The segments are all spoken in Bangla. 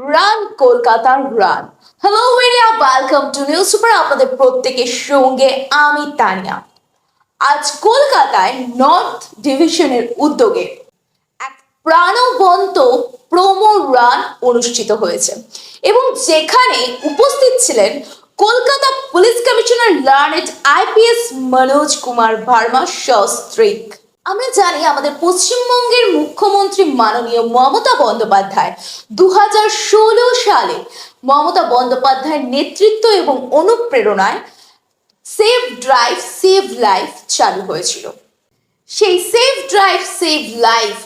রান কলকাতার run hello India welcome to news super আপনাদের প্রত্যেকের সঙ্গে আমি তানিয়া। আজ কলকাতায় নর্থ ডিভিশনের উদ্যোগে এক প্রাণবন্ত প্রোমো রান অনুষ্ঠিত হয়েছে। এবং যেখানে উপস্থিত ছিলেন Kolkata police commissioner learned IPS Manoj Kumar Verma সস্ত্রিক। আমরা জানি আমাদের পশ্চিমবঙ্গের মুখ্যমন্ত্রী মাননীয় মমতা বন্দ্যোপাধ্যায় দু হাজার ষোলো সালে মমতা বন্দ্যোপাধ্যায়ের নেতৃত্ব এবং অনুপ্রেরণায় সেভ ড্রাইভ সেভ লাইফ চালু হয়েছিল। সেই সেভ ড্রাইভ সেভ লাইফ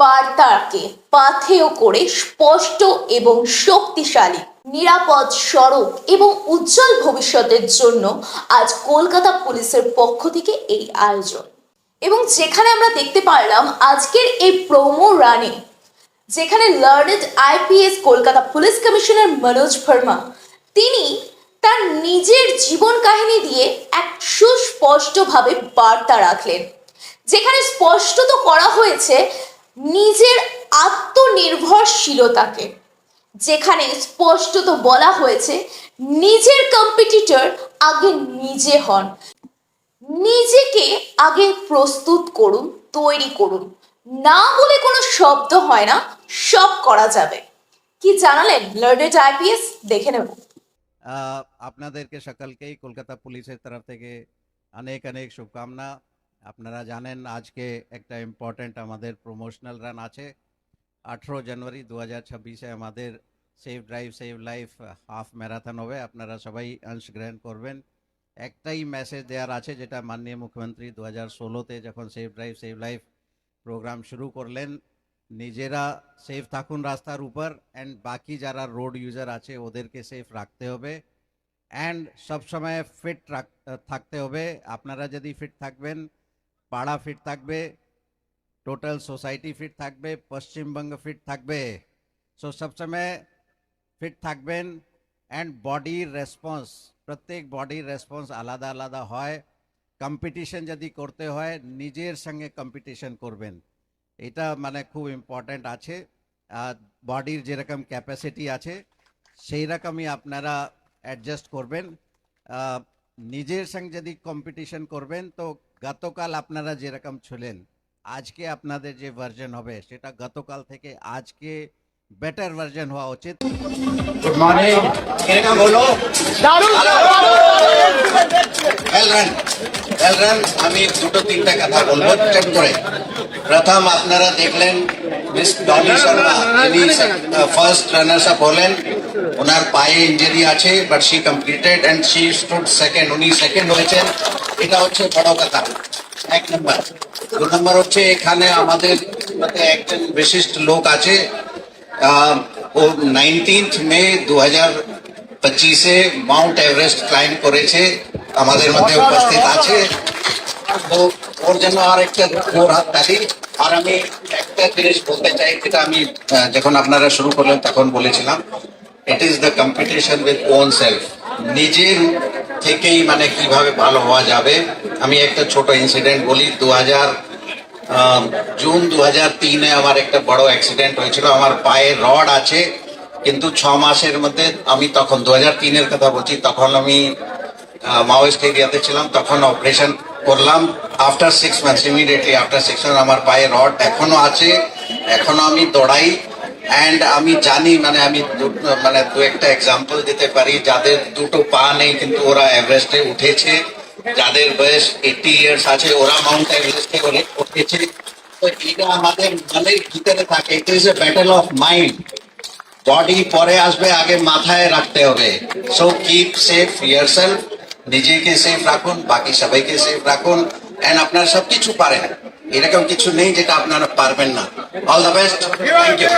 বার্তাকে পাথেয় করে স্পষ্ট এবং শক্তিশালী নিরাপদ সড়ক এবং উজ্জ্বল ভবিষ্যতের জন্য আজ কলকাতা পুলিশের পক্ষ থেকে এই আয়োজন। এবং যেখানে আমরা দেখতে পারলাম আজকের এই প্রোমো রানে যেখানে learned IPS Kolkata police commissioner Manoj Verma, তিনি তার নিজের জীবন কাহিনী দিয়ে এক সুস্পষ্টভাবে বার্তা রাখলেন, যেখানে স্পষ্টত করা হয়েছে নিজের আত্মনির্ভরশীলতাকে, যেখানে স্পষ্টত বলা হয়েছে নিজের কম্পিটিটর আগে নিজে হন। নিজেকে আগে প্রস্তুত করুন, তৈরি করুন। না বলে কোনো শব্দ হয় না, সব করা যাবে। কি জানালেন লার্নেড আইপিএস দেখে নেব। আপনাদেরকে সকালকেই কলকাতা পুলিশের তরফ থেকে অনেক অনেক শুভকামনা। আপনারা জানেন আজকে একটা ইম্পর্ট্যান্ট আমাদের প্রমোশনাল রান আছে। আঠেরো জানুয়ারি দু হাজার ছাব্বিশে আমাদের save drive save life half marathon হবে। আপনারা সবাই অংশগ্রহণ করবেন। একটাই মেসেজ দেওয়ার আছে, যেটা মাননীয় মুখ্যমন্ত্রী দু হাজার ষোলোতে যখন save drive save life programme শুরু করলেন, নিজেরা সেফ থাকুন রাস্তার উপর অ্যান্ড বাকি যারা রোড ইউজার আছে, ওদেরকে সেফ রাখতে হবে অ্যান্ড সবসময় ফিট থাকতে হবে। আপনারা যদি ফিট থাকবেন, পাড়া ফিট থাকবে টোটাল সোসাইটি ফিট থাকবে, পশ্চিমবঙ্গ ফিট থাকবে। সো সবসময় ফিট থাকবেন অ্যান্ড বডির রেসপন্স প্রত্যেক বডির রেসপন্স আলাদা আলাদা হয়। কম্পিটিশন যদি করতে হয়, নিজের সঙ্গে কম্পিটিশন করবেন। এটা মানে খুব ইম্পর্ট্যান্ট আছে। বডির যেরকম ক্যাপাসিটি আছে, সেই রকমই আপনারা অ্যাডজাস্ট করবেন। নিজের সঙ্গে যদি কম্পিটিশন করবেন, তো গতকাল আপনারা যেরকম ছিলেন, আজকে আপনাদের যে ভার্জন হবে, সেটা গতকাল থেকে আজকে বেটার ভার্জন হওয়া উচিত। আমি দুটো তিনটা কথা বলব চট করে। প্রথম আপনারা দেখলেন মিস ডলি শর্মা যিনি ফার্স্ট রানার্স আপ হলেন। ওনার পায়ে ইঞ্জুরি আছে but she completed and she stood second উনি সেকেন্ড হয়েছেন। এটা হচ্ছে বড় কথা। এক নম্বর দু নম্বর হচ্ছে এখানে আমাদের একজন বিশিষ্ট লোক আছে নাইনটিন্থ মে দু হাজার পঁচিশে মাউন্ট এভারেস্ট ক্লাইম্ব করেছে আমাদের মধ্যে উপস্থিত আছে তো ওর জন্য আর একটা জোর হাত তালি আর আমি একটা জিনিস বলতে চাই যেটা আমি যখন আপনারা শুরু করলেন তখন বলেছিলাম it is the competition with own self নিজের থেকেই মানে কীভাবে ভালো হওয়া যাবে আমি একটা ছোট ইনসিডেন্ট বলি দু হাজার জুন দু হাজার তিনে আমার একটা বড় অ্যাক্সিডেন্ট হয়েছিল। আমার পায়ে রড আছে, কিন্তু ছ মাসের মধ্যে আমি তখন দু হাজার তিনের কথা বলছি, তখন আমি মাওয়েস্ট এরিয়াতে ছিলাম, তখন অপারেশন করলাম। After six months immediately after six month আমার পায়ে রড এখনও আছে, এখনও আমি দৌড়াই। অ্যান্ড আমি জানি মানে আমি মানে দু একটা এক্সাম্পল দিতে পারি, যাদের দুটো পা নেই, কিন্তু ওরা এভারেস্টে উঠেছে। যাদের বয়স এইটি ইয়ার্স আছে, ওরা মাউন্ট এভারেস্টে ওরে- উঠেছে। তো এটা আমাদের মনের ভিতরে থাকে it is a battle of mind body পরে আসবে, আগে মাথায় রাখতে হবে। সো কিপ সেফ ইয়ারসেলফ নিজেকে সেফ রাখুন, বাকি সবাইকে সেফ রাখুন এন্ড আপনারা সবকিছু পারেন। এরকম কিছু নেই যেটা আপনারা পারবেন না। All the best thank you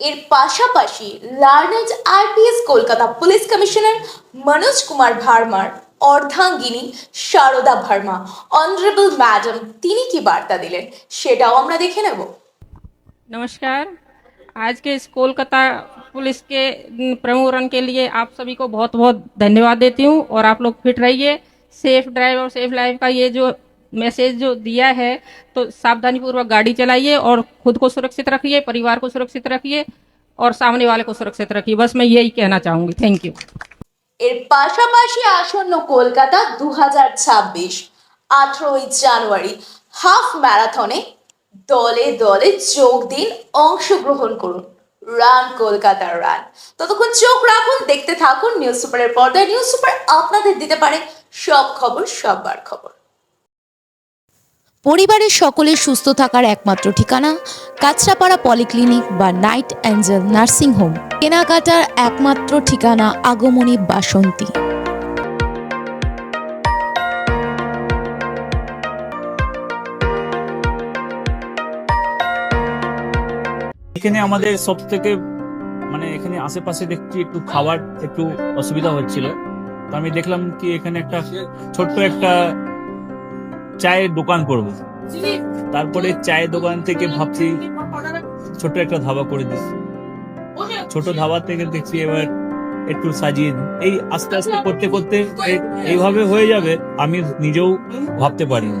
এর পাশাপাশি learned IPS Kolkata police commissioner Manoj Kumar ভার্মার অর্ধাঙ্গিনী শারদা ভার্মা অনারেবল ম্যাডাম তিনি কি বার্তা দিলেন সেটাও আমরা দেখে নেব नमस्कार आज के इस कोलकाता पुलिस के न, प्रमुख रन के लिए आप सभी को बहुत बहुत धन्यवाद देती हूँ और आप लोग फिट रहिए सेफ ड्राइव और सेफ लाइफ का ये जो मैसेज जो दिया है तो सावधानी पूर्वक गाड़ी चलाइए और खुद को सुरक्षित रखिए परिवार को सुरक्षित रखिए और सामने वाले को सुरक्षित रखिए बस मैं यही कहना चाहूंगी थैंक यू এর পাশাপাশি আসন্ন কলকাতা দু হাজার ছাব্বিশ আঠেরোই জানুয়ারি হাফ ম্যারাথনে দলে দলে যোগ দিন, অংশগ্রহণ করুন। রান কলকাতার রান। ততক্ষণ চোখ রাখুন, দেখতে থাকুন। নিউজ সুপারের পর্দায় নিউজ সুপার আপনাদের দিতে পারে সব খবর, সববার খবর। পরিবারের সকলের সুস্থ থাকার একমাত্র ঠিকানা কাছড়াপাড়া পলিক্লিনিক বা নাইট অ্যাঞ্জেল নার্সিং হোম। কেনাকাটার একমাত্র ঠিকানা আগমনী বাসন্তী। এখানে আমাদের সব থেকে মানে এখানে আশেপাশে দেখছি একটু খাবার একটু অসুবিধা হচ্ছিল। তো আমি দেখলাম কি এখানে একটা ছোট্ট একটা চায়ের দোকান করব তারপরে চায়ের দোকান থেকে ভাবছি ছোট একটা ধাবা করে দিস ছোট ধাবা থেকে দেখছি এবার একটু সাজিয়ে। এই আস্তে আস্তে করতে করতে এই- এইভাবে হয়ে যাবে আমি নিজেও ভাবতে পারিনি।